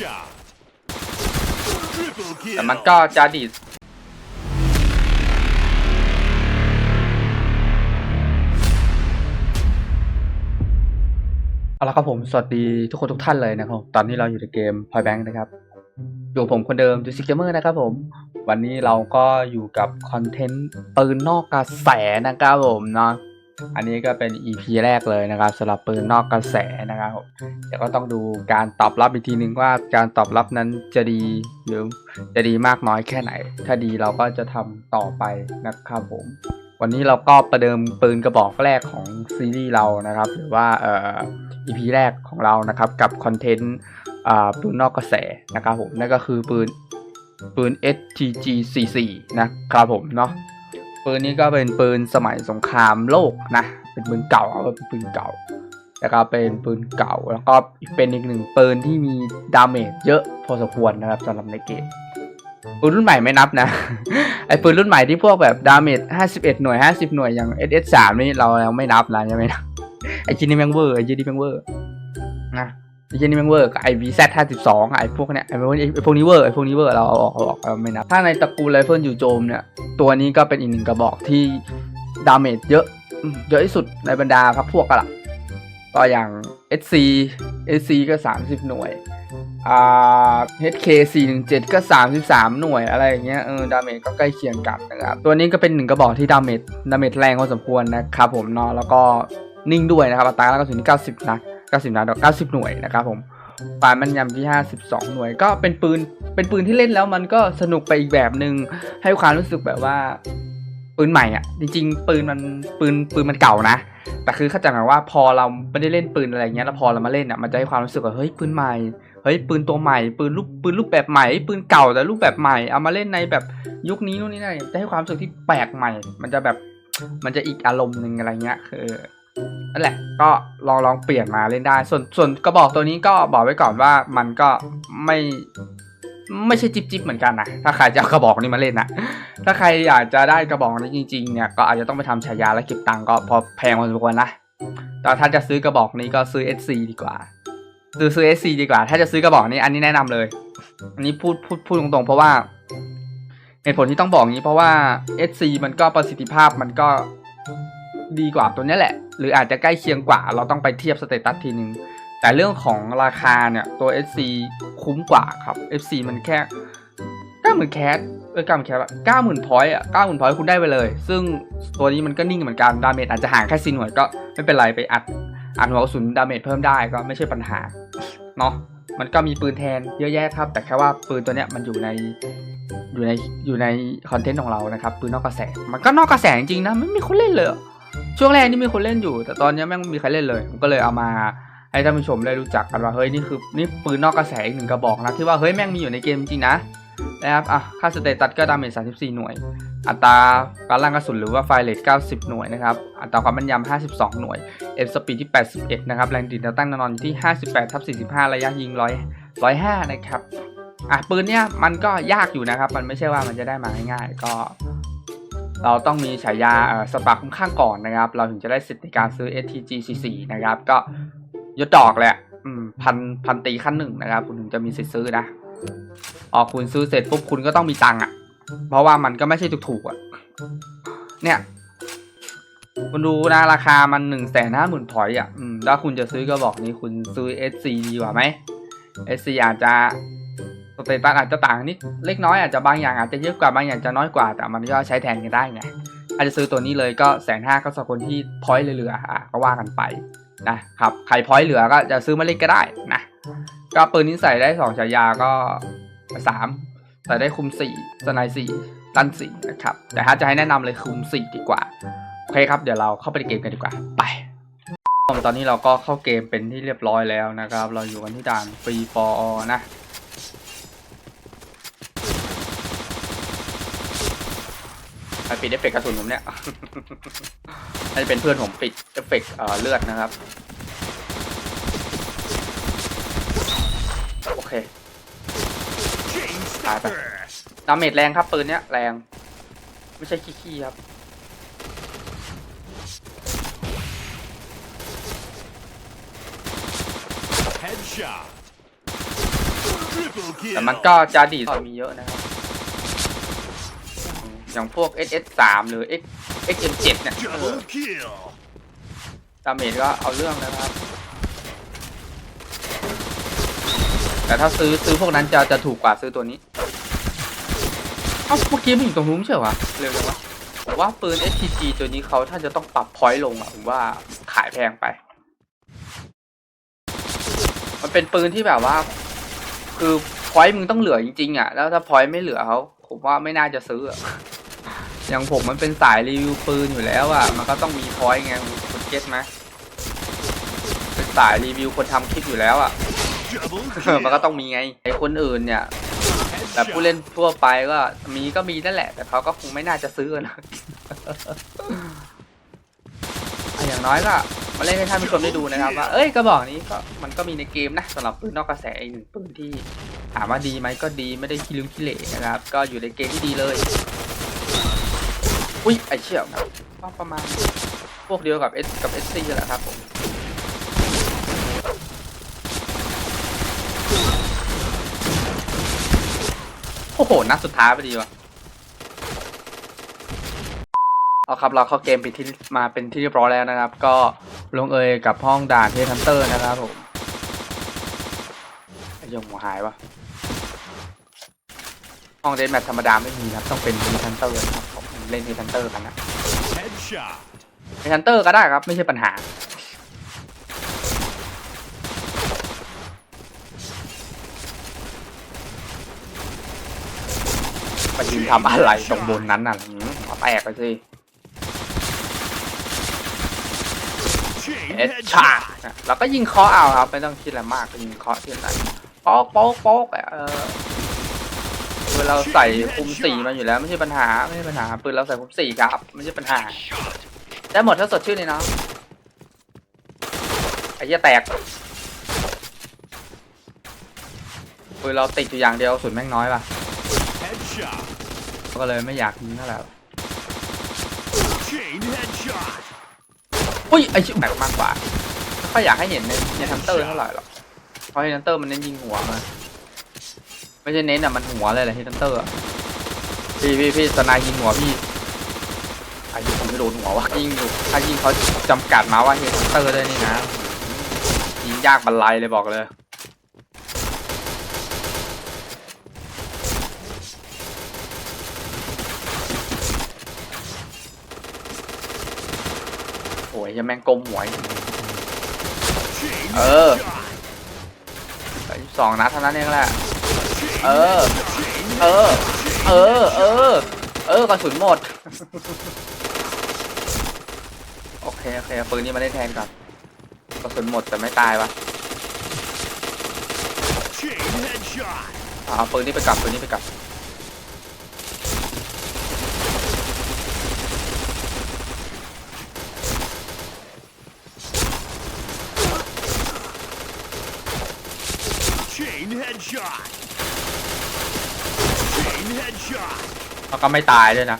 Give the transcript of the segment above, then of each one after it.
shot. Triple kill. แต่มันก็จะดีดเอาละครับผม สวัสดีทุกคนทุกท่านเลยนะครับ ตอนนี้เราอยู่ในเกม Point Bank นะครับ อยู่กับผมคนเดิมจูซิกเกมเมอร์นะครับผม วันนี้เราก็อยู่กับคอนเทนต์ปืนนอกกระแสนะครับผมเนาะ อันนี้ก็เป็น EP แรกเลยนะครับสำหรับปืนนอกกระแสนะครับผมเดี๋ยวก็ต้องดูการตอบรับอีกทีนึงว่าการตอบรับนั้นจะดีหรือจะดีมากน้อยแค่ไหน ถ้าดีเราก็จะทำต่อไปนะครับผม วันนี้เราก็ประเดิมปืนกระบอกแรกของซีรีส์เรานะครับ หรือว่าเอ่อ EP แรกของเรานะครับกับคอนเทนต์อ่าปืนนอกกระแสนะครับผมนั่นก็คือปืนปืน STG 44 นะครับผมเนาะ ปืนนี้ก็เป็นปืนสมัยสงครามโลกนะ เป็นปืนเก่าเอาเป็นปืนเก่า แล้วก็เป็นปืนเก่า แล้วก็เป็นอีกหนึ่งปืนที่มีดาเมจเยอะพอสมควรนะครับสำหรับในเกมปืนรุ่นใหม่ไม่นับนะ ไอปืนรุ่นใหม่ที่พวกแบบดาเมจ51 หน่วย 50 หน่วยอย่าง SS3 นี่เราเราไม่นับนะใช่ไหมนะไอจินนี่แมงเวอร์ไอจินนี่แมงเวอร์ ไอจินนี่แม่งเวอร์กับไอ VZ52 ไอพวกเนี้ยไอพวกนี้ไอพวกนี้เวอร์ไอพวกนี้เวอร์เราเอาออกเอาออกเราไม่นับถ้าในตระกูลไรเฟิลอยู่โจมเนี่ยตัวนี้ก็เป็นอีกหนึ่งกระบอกที่ดาเมจเยอะเยอะที่สุดในบรรดาพักพวกกันละก็อย่าง SC SC ก็ 30 หน่วย อ่า HK 417 ก็ 33 หน่วยอะไรอย่างเงี้ย เออ ดาเมจก็ใกล้เคียงกันนะครับ ตัวนี้ก็เป็นหนึ่งกระบอกที่ดาเมจ ดาเมจแรงพอสมควรนะครับผมเนาะ แล้วก็นิ่งด้วยนะครับ อัตราการกระสุนที่90 นัด 90นัด90 หน่วยนะครับผมความแมันยำที่ 52 หน่วย ก็เป็นปืน เป็นปืนที่เล่นแล้วมันก็สนุกไปอีกแบบหนึ่งให้ความรู้สึกแบบว่า ปืนใหม่อะ จริง ๆ ปืนมันปืนปืนมันเก่านะ แต่คือเข้าใจหมายว่าพอเราไม่ได้เล่นปืนอะไรเงี้ยแล้วพอเรามาเล่นอะมันจะให้ความรู้สึกว่าเฮ้ยปืนใหม่เฮ้ยปืนตัวใหม่ปืนรูปปืนรูปแบบใหม่ปืนเก่าแต่รูปแบบใหม่เอามาเล่นในแบบยุคนี้นู่นนี่นั่นจะให้ความรู้สึกที่แปลกใหม่ มันจะแบบมันจะอีกอารมณ์หนึ่งอะไรเงี้ยคือ นั่นแหละก็ลองลองเปลี่ยนมาเล่นได้ ส่วนส่วนกระบอกตัวนี้ก็บอกไว้ก่อนว่ามันก็ไม่ไม่ใช่จิบจิบเหมือนกันนะถ้าใครจะเอากระบอกนี้มาเล่นนะถ้าใครอยากจะได้กระบอกนี้จริงๆเนี่ยก็อาจจะต้องไปทำฉายาและเก็บตังค์ก็พอแพงพอสมควรนะแต่ถ้าจะซื้อกระบอกนี้ก็ซื้อ SC ดีกว่า ซื้อซื้อ SC ดีกว่า ถ้าจะซื้อกระบอกนี้อันนี้แนะนำเลย อันนี้พูดพูดพูดตรงๆ เพราะว่าเหตุผลที่ต้องบอกงี้เพราะว่า SC มันก็ประสิทธิภาพมันก็ ดีกว่าตัวนี้แหละ หรืออาจจะใกล้เคียงกว่า เราต้องไปเทียบสเตตัสทีนึง แต่เรื่องของราคาเนี่ยตัว SC คุ้มกว่าครับ FC มันแค่เก้าหมื่นแคสเออเก้าหมื่นแคสเก้าหมื่นพอยต์อะเก้าหมื่นพอยต์คุณได้ไปเลย ซึ่งตัวนี้มันก็นิ่งเหมือนกันดาเมจอาจจะห่างแค่ซีหน่วยก็ไม่เป็นไรไปอัดอ่านหัวกระสุนดาเมจเพิ่มได้ก็ไม่ใช่ปัญหาเนาะมันก็มีปืนแทนเยอะแยะครับ แต่แค่ว่าปืนตัวเนี้ยมันอยู่ในอยู่ในอยู่ในคอนเทนต์ของเรานะครับปืนนอกกระแส มันก็นอกกระแสจริงๆนะไม่มีคนเล่นเลย ช่วงแรกนี่มีคนเล่นอยู่ แต่ตอนนี้แม่งไม่มีใครเล่นเลยผมก็เลยเอามาให้ท่านผู้ชมได้รู้จักกันว่าเฮ้ยนี่คือนี่ปืนนอกกระแสอีกหนึ่งกระบอกนะที่ว่าเฮ้ยแม่งมีอยู่ในเกมจริงนะนะครับอะค่าสเตตัสก็ดาเมจ34 หน่วย อัตราการล่างกระสุนหรือว่าไฟเลท90 หน่วยนะครับ อัตราความแม่นยำ52 หน่วยเอฟสปีดที่ 81 นะครับ แรงดิ่งตั้งแนวนอนที่ 58ทับ45 ระยะยิง 100 105 นะครับ อะปืนเนี้ยมันก็ยากอยู่นะครับ มันไม่ใช่ว่ามันจะได้มาง่ายๆ ก็ เราต้องมีฉายาสปาคุ้มข้างก่อนนะครับ เราถึงจะได้สิทธิในการซื้อ STG 44นะครับ ก็ยศดอกแหละพันพันตีขั้นหนึ่งนะครับ คุณถึงจะมีสิทธิ์ซื้อนะอ๋อคุณซื้อเสร็จปุ๊บคุณก็ต้องมีตังค์อะ เพราะว่ามันก็ไม่ใช่ถูกๆอะ เนี่ย คุณดูนะราคามันหนึ่งแสนห้าหมื่นพอยอะถ้าคุณจะซื้อก็บอกนี้คุณซื้อ SC ดีกว่าไหม SC อาจจะ เตตัสอาจจะต่างนิดเล็กน้อยอาจจะบางอย่างอาจจะเยอะกว่าบางอย่างจะน้อยกว่า แต่มันก็ใช้แทนกันได้ไงอาจจะซื้อตัวนี้เลยก็แสนห้าก็สำหรับคนที่พอยต์เหลืออะก็ว่ากันไปนะครับใครพอยต์เหลือก็จะซื้อมาเล่นก็ได้นะก็ปืนนี้ใส่ได้สองฉายาก็สามใส่ได้คุมสี่สไนสี่ตันสี่นะครับแต่ถ้าจะให้แนะนำเลยคุมสี่ดีกว่าโอเคครับเดี๋ยวเราเข้าไปในเกมกันดีกว่าไปตอนนี้เราก็เข้าเกมเป็นที่เรียบร้อยแล้วนะครับ เราอยู่กันที่ด่านฟรีฟอร์นะ ใคร ปิดเอฟเฟกต์กระสุนผมเนี่ยน่าจะเป็นเพื่อนผมปิดเอฟเฟกต์เอ่อเลือดนะครับ โอเค Chain Bye, bye. stopper. ดาเมจแรงครับปืนเนี้ยแรง ไม่ใช่ขี้ๆครับ Headshot. Triple kill. แต่มันก็จะดีดมีเยอะนะครับ อย่างพวก SS3 หรือ X XM7 เนี่ยดาเมจก็เอาเรื่องนะครับ แต่ถ้าซื้อซื้อพวกนั้นจะจะถูกกว่าซื้อตัวนี้เอ้าเมื่อกี้มันอยู่ตรงนู้นไม่ใช่เหรอวะเร็วจังวะผมว่าปืน STG ตัวนี้เขาถ้าจะต้องปรับพอยต์ลงอะผมว่าขายแพงไป มันเป็นปืนที่แบบว่า คือพอยต์มึงต้องเหลือจริงๆอะแล้วถ้าพอยต์ไม่เหลือเขาผมว่าไม่น่าจะซื้ออะ อย่างผมมันเป็นสายรีวิวปืนอยู่แล้วอะ มันก็ต้องมีพอยต์ไงคุณเก็ตไหมเป็นสายรีวิวคนทำคลิปอยู่แล้วอะ มันก็ต้องมีไงไอคนอื่นเนี่ยแบบผู้เล่นทั่วไปก็มีก็มีนั่นแหละ แต่เขาก็คงไม่น่าจะซื้อนะอ่อย่างน้อยก็มาเล่นให้ท่านผู้ชมได้ดูนะครับว่า เอ้ยกระบอกนี้ก็มันก็มีในเกมนะสำหรับปืนนอกกระแสอีกหนึ่งปืนที่ถามว่าดีไหมก็ดีไม่ได้คิลุงคิเหร่นะครับ ก็อยู่ในเกมที่ดีเลย อุ้ยไอเชี่ยวนะก็ประมาณพวกเดียวกับเอสกับเอสซีแหละครับผมโอ้โหนัดสุดท้ายพอดีว่ะเอาครับเราเข้าเกมไปที่มาเป็นที่เรียบร้อยแล้วนะครับ ก็ลงเอยกับห้องด่านเททันเตอร์นะครับผมยงหัวหายวะ ห้องเดนแมทธรรมดาไม่มีนะครับ ต้องเป็นเททันเตอร์นะครับผมเล่นเททันเตอร์กันนะ Headshot. เททันเตอร์ก็ได้ครับ ไม่ใช่ปัญหาไปยืนทำอะไรตรงบนนั้นน่ะหืมหัวแตกไปสิ Chain เอ็ดชา headshot. เราก็ยิงเคาะเอาครับ ไม่ต้องคิดอะไรมากก็ยิงเคาะที่ไหนโป๊กโป๊กโป๊กอะเออ ปืนเราใส่คุมสี่มาอยู่แล้วไม่ใช่ปัญหาไม่ใช่ปัญหาปืนเราใส่คุมสี่ครับไม่ใช่ปัญหาได้หมดถ้าสดชื่นเลยเนาะไอ้เหี้ยแตกปืนเราติดอยู่อย่างเดียวสุดแม่งน้อยป่ะก็เลยไม่อยากยิงเท่าไหร่อุ้ยไอชิบแม็กมากกว่าไม่ค่อยอยากให้เห็นในในทันเตอร์เท่าไหร่หรอกเพราะในทันเตอร์มันเน้นยิงหัวมา ไม่ใช่เน้นอะมันหัวเลยแหละที่ทันเตอร์อะพี่พี่พี่สนายยิงหัวพี่ไอ้ยิงผมไม่โดนหัววะยิงอยู่ถ้ายิงเขาจำกัดมาว่าเฮทันเตอร์ได้นี่นะยิงยากบรรลัยเลยบอกเลยโอ้ยยังแม่งกลมหัวอีก Chain Ờ. headshot. สองนัดเท่านั้นเองแหละ Chain เออ เออ เออ เออ เออกระสุนหมด โอเค โอเคปืนนี้มาเล่นแทนก่อนกระสุนหมดแต่ไม่ตายวะเอาปืนนี้ไปกลับปืนนี้ไปกลับ Chain headshot. Chain headshot. แล้วก็ไม่ตายด้วยนะ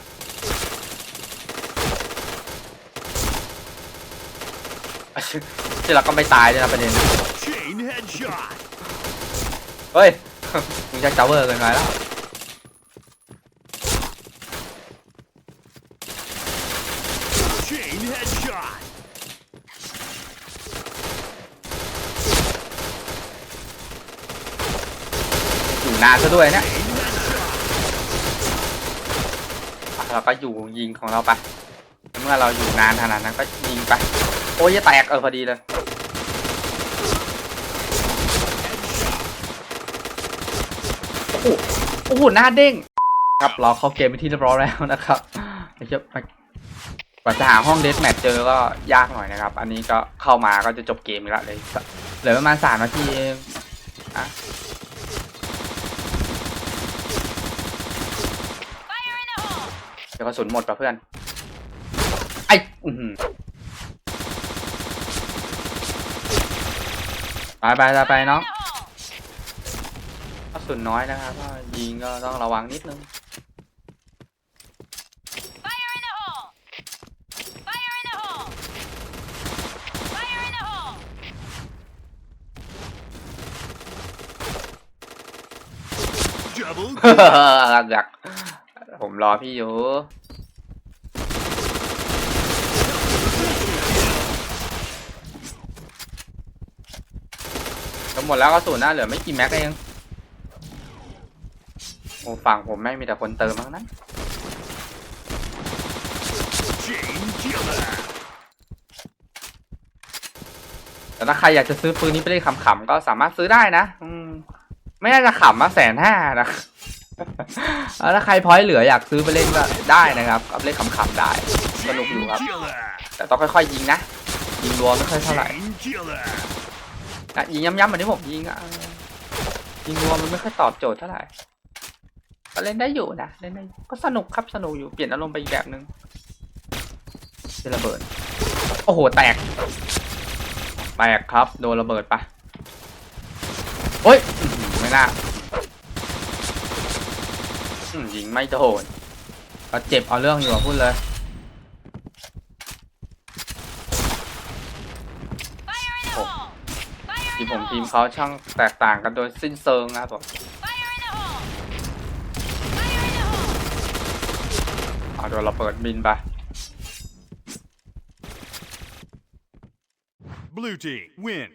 ที่เราก็ไม่ตายด้วยนะประเด็น เฮ้ย มึงจะจาเวอร์เกินไปแล้วอยู่นานซะด้วยเนี่ย Chain headshot. อะ เราก็อยู่ยิงของเราไปเมื่อเราอยู่นานขนาดนั้นก็ยิงไป โอ้ยจะแตกเออพอดีเลยโอ้โหโอ้โหหน้าเด้งครับเราเข้าเกมไปที่เรียบร้อยแล้วนะครับไอ้เจ้ากว่าจะหาห้องเดสแมทเจอก็ยากหน่อยนะครับ อันนี้ก็เข้ามาก็จะจบเกมแล้วเลยเหลือประมาณสามนาทีเองอะ ดี๋ยวกระสุนหมดป่ะเพื่อน ไอ้อือหือไปไปไปไปน้องกระสุนน้อยนะครับก็ยิงก็ต้องระวังนิดนึง Fire in the hole! Fire in the hole! Fire in the hole! Double อยาก ผมรอพี่อยู่ ก็หมดแล้วก็สูนย์นะเหลือไม่กี่แม็กเอง โอ้ฝั่งผมแม่งมีแต่คนเติมทั้งนั้นแต่ถ้าใครอยากจะซื้อปืนนี้ไปเล่นขำๆก็สามารถซื้อได้นะ อืม ไม่น่าจะขำมาแสนห้านะ แล้วถ้าใครพอยต์เหลืออยากซื้อไปเล่นก็ได้นะครับเอาเล่นขำๆได้สนุกอยู่ครับ แต่ต้องค่อยๆยิงนะ ยิงรัวไม่ค่อยเท่าไหร่อะยิงย้ำๆเหมือนที่ผมยิงอะยิงรัวมันไม่ค่อยตอบโจทย์เท่าไหร่ก็เล่นได้อยู่นะเล่นได้ก็สนุกครับสนุกอยู่เปลี่ยนอารมณ์ไปอีกแบบนึงเป็นระเบิด โอ้โหแตก แตกครับ โดนระเบิดปะโอ้ยไม่น่า ยิงไม่โดนก็เจ็บเอาเรื่องอยู่อะพูดเลย ทีมผมทีมเขาช่างแตกต่างกันโดยสิ้นเชิงนะครับผม Fire in the hole! Fire in the hole! เอาโดนระเบิดบินไป Blue team win.